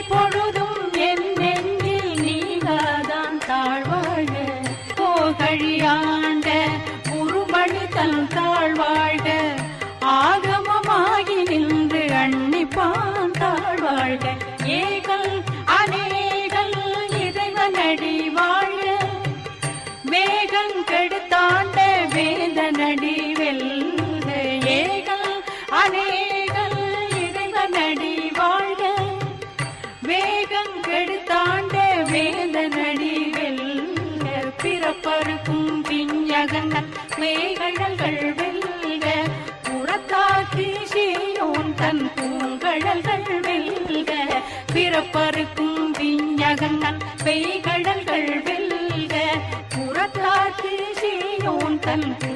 எப்பொழுதும் என் நெஞ்சில் நீங்கதான் தாழ்வாழ போகழியாண்ட உருமணி தன் தாழ்வாழ ஆகமமாகி நின்று அன்னிப்பான் தாழ்வாழ ஏகல் அணி கெடுத்தாண்ட வேத நடிகள் பிறப்பருக்கும் பிஞ்சகந்த மேகடல்கள் வெல்க புறத்தாக்கி சீயோன் தன் பூங்கடல்கள் வெல்க பிறப்பருக்கும் விஞ்ஞகங்கள் பெய்கடல்கள் வெல்க புறத்தாக்கி சீயோன் தன் பூ